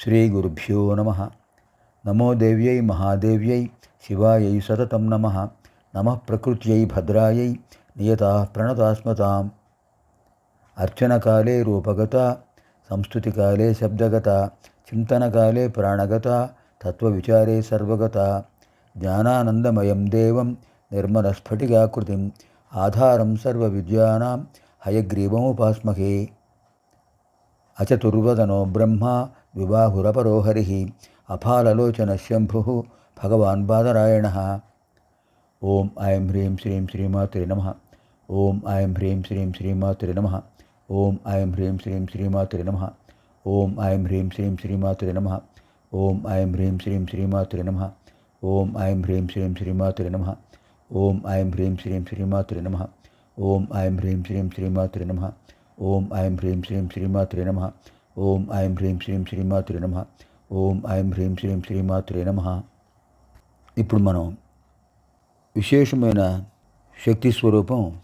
శ్రీ గురుభ్యో నమ నమో దేవ్యై మహాదేవ్యై శివాయై సతతం నమ నమ ప్రకృత్యై భద్రాయై నియతా ప్రణతాస్మతాం అర్చనకాలే రూపగత సంస్థుతికాలే శబ్దగత చింతనకాలే ప్రాణగత తత్వవిచారే సర్వగత జ్ఞానానందమయం దేవం నిర్మలస్ఫటికాకృతిం ఆధారం సర్వ విద్యానాం హయగ్రీవముపాస్మహే అచతుర్వదనో బ్రహ్మ విబాహురపరోహరి అఫాలలోచన శంభు భగవాన్ బాదరాయణ ఓం ఐం హ్రీం శ్రీం శ్రీమాతృ నమ ఓం ఐం హ్రీం శ్రీం శ్రీమాతృ నమ ఓం ఐం హ్రీం శ్రీం శ్రీమాతృ నమ ఓం ఐం హ్రీం శ్రీం శ్రీమాతృ నమ ఓం ఐం హ్రీం శ్రీం శ్రీమాతృ నమ ఓం ఐం హ్రీం శ్రీం శ్రీమాతృ నమ ఓం ఐం హ్రీం శ్రీం శ్రీమాతృ నమ ఓం ఐం హ్రీం శ్రీం శ్రీమాతృ నమ ఓం ఐం హ్రీం శ్రీం శ్రీమాతృ నమ ఓం ఐం హ్రీం శ్రీం శ్రీమాతురే నమ. ఓం ఐం హ్రీం శ్రీం శ్రీమాతురే నమ. ఇప్పుడు మనం విశేషమైన శక్తి స్వరూపం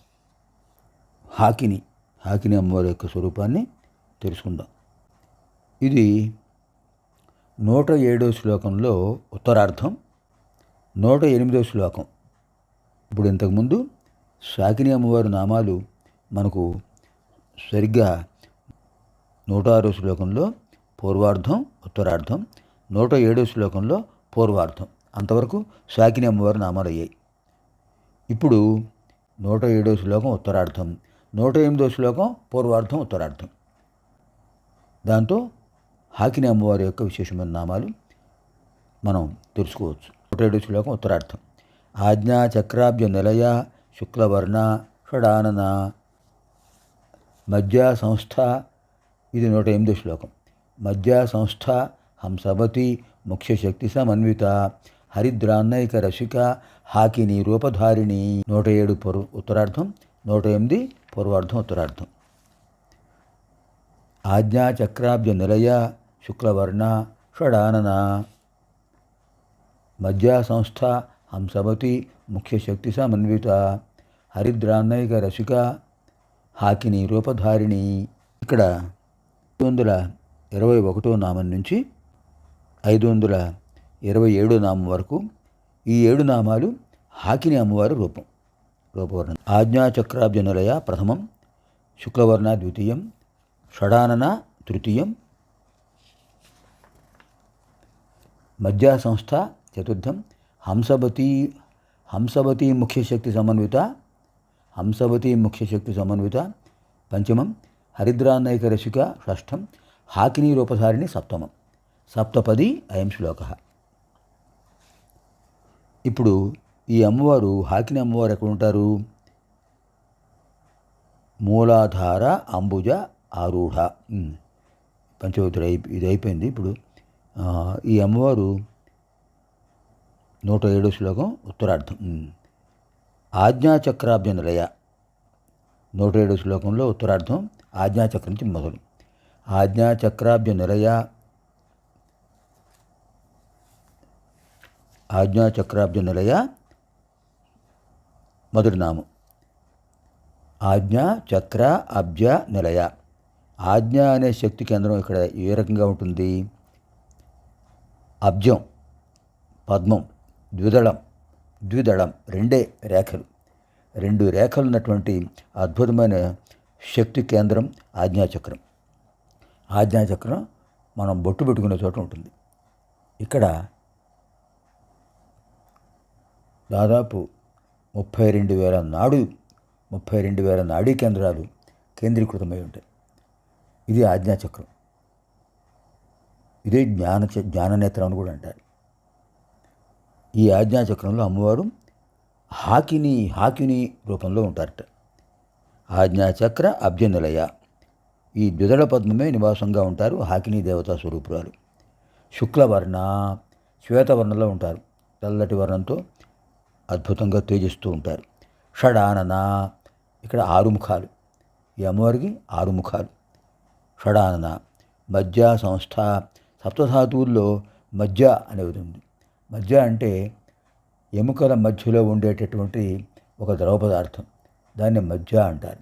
హాకిని హాకిని అమ్మవారి యొక్క స్వరూపాన్ని తెలుసుకుందాం. ఇది నూట ఏడో శ్లోకంలో ఉత్తరార్థం నూట ఎనిమిదో శ్లోకం. ఇప్పుడు ఇంతకుముందు సాకిని అమ్మవారి నామాలు మనకు సరిగ్గా నూట ఆరో శ్లోకంలో పూర్వార్థం ఉత్తరార్థం నూట ఏడో శ్లోకంలో పూర్వార్థం అంతవరకు సాకిని అమ్మవారి నామాలు అయ్యాయి ఇప్పుడు నూట ఏడో శ్లోకం ఉత్తరార్థం నూట ఎనిమిదో శ్లోకం పూర్వార్థం ఉత్తరార్థం దాంతో హాకిని అమ్మవారి యొక్క విశేషమైన నామాలు మనం తెలుసుకోవచ్చు. నూట ఏడో శ్లోకం ఉత్తరార్థం ఆజ్ఞా చక్రాబ్జ నిలయ శుక్లవర్ణ షడానన మధ్య సంస్థ ఇది నూట ఎనిమిది శ్లోకం. మధ్య సంస్థ హంసవతి ముఖ్యశక్తి సమన్విత హరిద్రాన్నైక రసిక హాకిని రూపధారిణి. నూట ఏడు పూర్వ ఉత్తరార్థం నూట ఎనిమిది పూర్వార్థం ఉత్తరార్థం. ఆజ్ఞాచక్రాబ్జ నిలయ శుక్లవర్ణ షడానన. మధ్యా సంస్థ హంసవతి ముఖ్యశక్తి సమన్విత హరిద్రాన్నైక రసిక హాకిని రూపధారిణి. ఇక్కడ ఐదు వందల ఇరవై ఒకటో నామం నుంచి ఐదు వందల ఇరవై ఏడో నామం వరకు ఈ ఏడు నామాలు హాకిని అమ్మవారి రూపం. రూపవర్ణం ఆజ్ఞాచక్రాబ్జనులయ ప్రథమం శుక్లవర్ణ ద్వితీయం షడానన తృతీయం మధ్యా సంస్థ చతుర్థం హంసవతి హంసవతి ముఖ్యశక్తి సమన్విత హంసవతి ముఖ్యశక్తి సమన్విత పంచమం హరిద్రాన్నైక రసిక షష్ఠం హాకినీ రూపధారిణి సప్తమం. సప్తపది అయం శ్లోక. ఇప్పుడు ఈ అమ్మవారు హాకిని అమ్మవారు ఎక్కడ ఉంటారు మూలాధార అంబుజ ఆరూఢ. ఉమ్. పంచవతుడు అయి ఇది అయిపోయింది ఇప్పుడు. ఈ అమ్మవారు నూట ఏడో శ్లోకం ఉత్తరార్థం. ఉమ్. ఆజ్ఞాచక్రాభ్య నిలయ నూట ఏడు శ్లోకంలో ఉత్తరార్థం ఆజ్ఞాచక్రం నుంచి మొదలు. ఆజ్ఞాచక్రాభ్య నిలయ ఆజ్ఞాచక్రాభ్య నిలయ మొదటి నామం. ఆజ్ఞ చక్ర అభ్య నిలయ ఆజ్ఞ అనే శక్తి కేంద్రం ఇక్కడ ఏ రకంగా ఉంటుంది? అబ్జం పద్మం ద్విదళం ద్విదళం రెండే రేఖలు. రెండు రేఖలు ఉన్నటువంటి అద్భుతమైన శక్తి కేంద్రం ఆజ్ఞాచక్రం. ఆజ్ఞాచక్రం మనం బొట్టు పెట్టుకునే చోట ఉంటుంది. ఇక్కడ దాదాపు ముప్పై రెండు వేల నాడు ముప్పై రెండు వేల నాడీ కేంద్రాలు కేంద్రీకృతమై ఉంటాయి. ఇది ఆజ్ఞాచక్రం. ఇదే జ్ఞాన జ్ఞాననేత్రం అని కూడా అంటారు. ఈ ఆజ్ఞాచక్రంలో అమ్మవారు హాకిని హాకిని రూపంలో ఉంటారట. ఆజ్ఞాచక్ర అభ్యునిలయ ఈ ద్విదళ పద్మమే నివాసంగా ఉంటారు హాకిని దేవతా స్వరూపురాలు. శుక్లవర్ణ శ్వేతవర్ణలో ఉంటారు. తెల్లటి వర్ణంతో అద్భుతంగా తేజిస్తూ ఉంటారు. షడానన ఇక్కడ ఆరు ముఖాలు. ఈ అమ్మవారికి ఆరు ముఖాలు. షడానన మధ్య సంస్థ సప్తధాతువుల్లో మధ్య అనేది ఉంది. మధ్య అంటే ఎముకల మధ్యలో ఉండేటటువంటి ఒక ద్రవ పదార్థం. దాన్ని మధ్య అంటారు.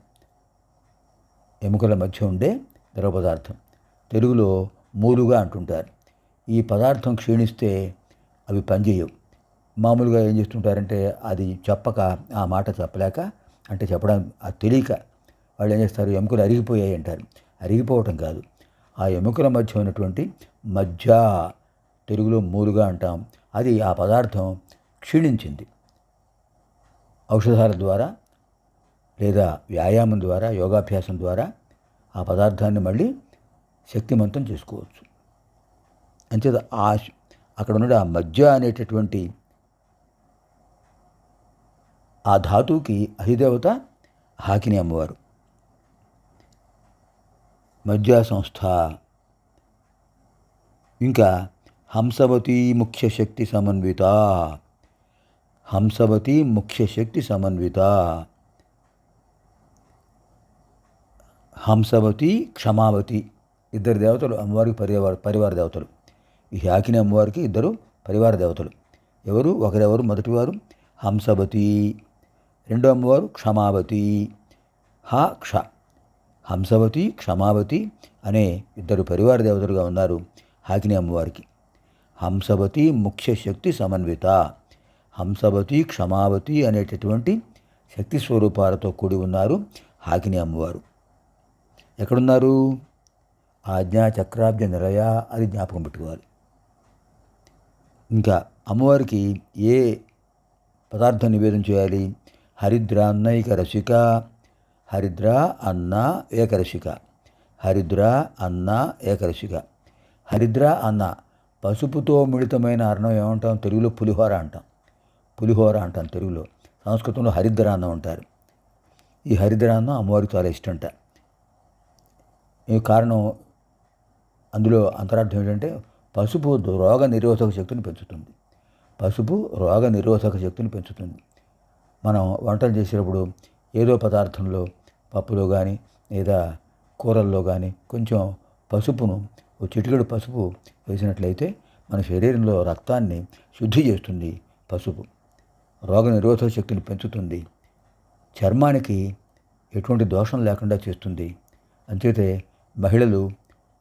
ఎముకల మధ్య ఉండే ద్రవ పదార్థం. తెలుగులో మూలుగా అంటుంటారు. ఈ పదార్థం క్షీణిస్తే అవి పనిచేయవు. మామూలుగా ఏం చేస్తుంటారంటే అది చెప్పక ఆ మాట చెప్పలేక అంటే చెప్పడం అది తెలియక వాళ్ళు ఏం చేస్తారు? ఎముకలు అరిగిపోయాయి అంటారు. అరిగిపోవటం కాదు. ఆ ఎముకల మధ్య ఉన్నటువంటి మజ్జ తెలుగులో మూలుగా అంటాం. అది ఆ పదార్థం క్షీణించింది. ఔషధాల ద్వారా లేదా వ్యాయామం ద్వారా యోగాభ్యాసం ద్వారా ఆ పదార్థాన్ని మళ్ళీ శక్తిమంతం చేసుకోవచ్చు. అంచేత ఆ అక్కడ ఉన్న ఆ మధ్య అనేటటువంటి ఆ ధాతువుకి అధిదేవత హాకిని అమ్మవారు. మధ్య సంస్థ. ఇంకా హంసవతి ముఖ్య శక్తి సమన్విత. హంసవతి ముఖ్య శక్తి సమన్విత. హంసవతి క్షమావతి ఇద్దరు దేవతలు అమ్మవారికి పరివార పరివార దేవతలు. ఈ హాకిని అమ్మవారికి ఇద్దరు పరివార దేవతలు. ఎవరు? ఒకరెవరు? మొదటివారు హంసవతి. రెండో అమ్మవారు క్షమావతి. హ క్ష. హంసవతి క్షమావతి అనే ఇద్దరు పరివార దేవతలుగా ఉన్నారు హాకిని అమ్మవారికి. హంసవతి ముఖ్య శక్తి సమన్విత. హంసవతి క్షమావతి అనేటటువంటి శక్తి స్వరూపాలతో కూడి ఉన్నారు హాకిని అమ్మవారు. ఎక్కడున్నారు? ఆజ్ఞా చక్రాబ్జ నిలయ అది జ్ఞాపకం పెట్టుకోవాలి. ఇంకా అమ్మవారికి ఏ పదార్థం నివేదన చేయాలి? హరిద్ర అన్నైక రసిక హరిద్ర అన్న ఏకరసిక హరిద్ర అన్న ఏకరసిక. హరిద్ర అన్న పసుపుతో మిళితమైన అన్నం ఏమంటాం? తెలుగులో పులిహోర అంటాం. పులిహోర అంటాను తెలుగులో. సంస్కృతంలో హరిద్రాన్నం అంటారు. ఈ హరిద్రాన్నం అమ్మవారికి చాలా ఇష్టంట ఈ కారణం అందులో అంతరార్థం ఏంటంటే పసుపు రోగ నిరోధక శక్తిని పెంచుతుంది. పసుపు రోగ నిరోధక శక్తిని పెంచుతుంది. మనం వంటలు చేసేటప్పుడు ఏదో పదార్థంలో పప్పులో కానీ లేదా కూరల్లో కానీ కొంచెం పసుపును ఓ చిటికెడు పసుపు వేసినట్లయితే మన శరీరంలో రక్తాన్ని శుద్ధి చేస్తుంది పసుపు. రోగ నిరోధక శక్తిని పెంచుతుంది. చర్మానికి ఎటువంటి దోషం లేకుండా చేస్తుంది. అంచేతే మహిళలు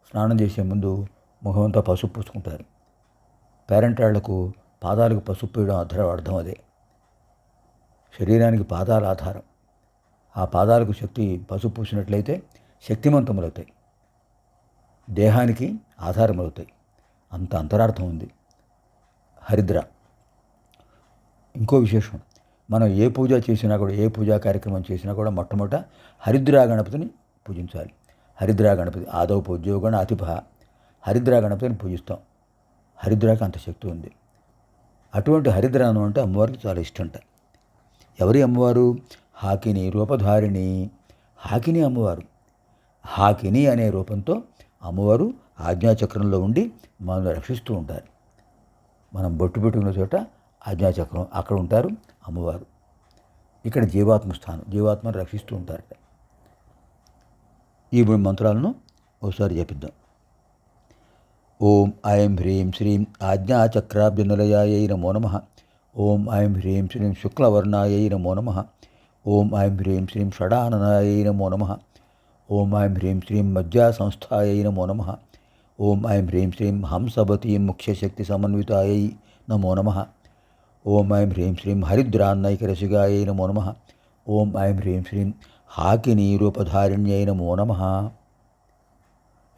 స్నానం చేసే ముందు ముఖమంతా పసుపు పూసుకుంటారు. పేరెంటాళ్ళకు పాదాలకు పసుపు పోయడం అర్థం అర్థం అదే. శరీరానికి పాదాల ఆధారం. ఆ పాదాలకు శక్తి పసుపు పూసినట్లయితే శక్తిమంతములవుతాయి దేహానికి ఆధారమవుతాయి. అంత అంతరార్థం ఉంది. హరిద్ర ఇంకో విశేషం. మనం ఏ పూజ చేసినా కూడా ఏ పూజా కార్యక్రమం చేసినా కూడా మొట్టమొదట హరిద్రా గణపతిని పూజించాలి. హరిద్రా గణపతి ఆదవ పూజ్యోగణ అతిభ. హరిద్రా గణపతిని పూజిస్తాం. హరిద్రాకి అంత శక్తి ఉంది. అటువంటి హరిద్రానం అంటే అమ్మవారికి చాలా ఇష్టంట ఎవరి అమ్మవారు? హాకిని రూపధారిణి. హాకిని అమ్మవారు. హాకిని అనే రూపంతో అమ్మవారు ఆజ్ఞాచక్రంలో ఉండి మనల్ని రక్షిస్తూ ఉంటారు మనం బొట్టు పెట్టుకున్న చోట ఆజ్ఞాచక్రం అక్కడ ఉంటారు అమ్మవారు. ఇక్కడ జీవాత్మ స్థానం జీవాత్మను రక్షిస్తూ ఉంటారట. ఈ మూడు మంత్రాలను ఒకసారి చెప్పిద్దాం ఓం ఐం హ్రీం శ్రీం ఆజ్ఞాచక్రాబ్జనిలయాయై నమో నమ. ఓం ఐం హ్రీం శ్రీం శుక్లవర్ణాయై నమో నమ. ఓం ఐం హ్రీం శ్రీం షడాననాయై నమో నమ. ఓం ఐం హ్రీం శ్రీం మజ్జా సంస్థాయై నమో నమ. ఓం ఐం హ్రీం శ్రీం హంసవతీ ముఖ్యశక్తి సమన్వితాయై నమో నమ. ఓం ఐం హ్రీం శ్రీం హరిద్రాన్నైకరసిగాయై నమో నమ. ఓం ఐం హ్రీం శ్రీం హాకిని రూపధారిణ్యై నమో నమ.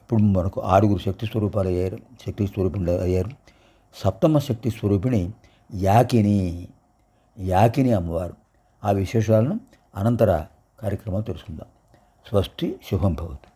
ఇప్పుడు మనకు ఆరుగురు శక్తి స్వరూపాలు అయ్యారు. శక్తి స్వరూపిణి అయ్యారు. సప్తమ శక్తి స్వరూపిణి యాకిని. యాకిని అమ్మవారు. ఆ విశేషాలను అనంతర కార్యక్రమాలు తెలుసుకుందాం. స్వస్తి శుభం భవతు.